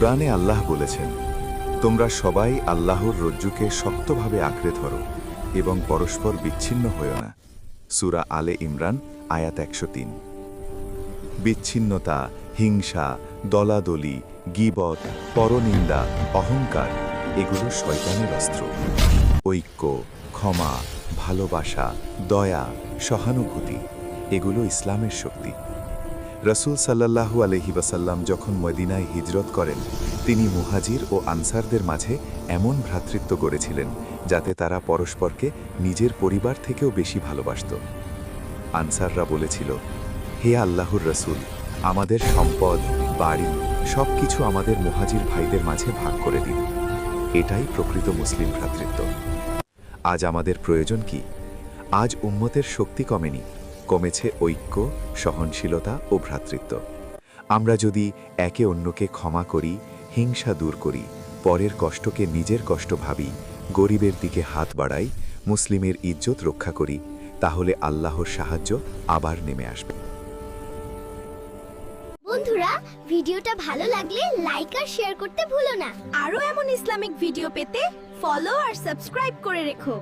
কুরআনে আল্লাহ বলেছেন, তোমরা সবাই আল্লাহর রজ্জুকে শক্তভাবে আঁকড়ে ধরো এবং পরস্পর বিচ্ছিন্ন হও না। সুরা আলে ইমরান, আয়াত একশো তিন। বিচ্ছিন্নতা, হিংসা, দলাদলি, গিবত, পরনিন্দা, অহংকার, এগুলো শয়তানের অস্ত্র। ঐক্য, ক্ষমা, ভালোবাসা, দয়া, সহানুভূতি, এগুলো ইসলামের শক্তি। রসুল সাল্লাল্লাহু আলহি ওয়াসাল্লাম যখন মদিনায় হিজরত করেন, তিনি মুহাজির ও আনসারদের মাঝে এমন ভ্রাতৃত্ব গড়েছিলেন যাতে তারা পরস্পরকে নিজের পরিবার থেকেও বেশি ভালোবাসত। আনসাররা বলেছিল, হে আল্লাহর রসুল, আমাদের সম্পদ, বাড়ি সব কিছু আমাদের মুহাজির ভাইদের মাঝে ভাগ করে দিন। এটাই প্রকৃত মুসলিম ভ্রাতৃত্ব। আজ আমাদের প্রয়োজন কি? আজ উম্মতের শক্তি কমেনি। কমেছে ঐক্য সহনশীলতা ও ভ্রাতৃত্ব। আমরা যদি একে অন্যকে ক্ষমা করি হিংসা দূর করি পরের কষ্টকে নিজের কষ্ট ভাবি গরিবের দিকে হাত বাড়াই মুসলিমের ইজ্জত রক্ষা করি তাহলে আল্লাহর সাহায্য আবার নেমে আসবে। বন্ধুরা ভিডিওটা ভালো লাগলে লাইক আর শেয়ার করতে ভুলো না। আরও এমন ইসলামিক ভিডিও পেতে ফলো আর সাবস্ক্রাইব করে রেখো।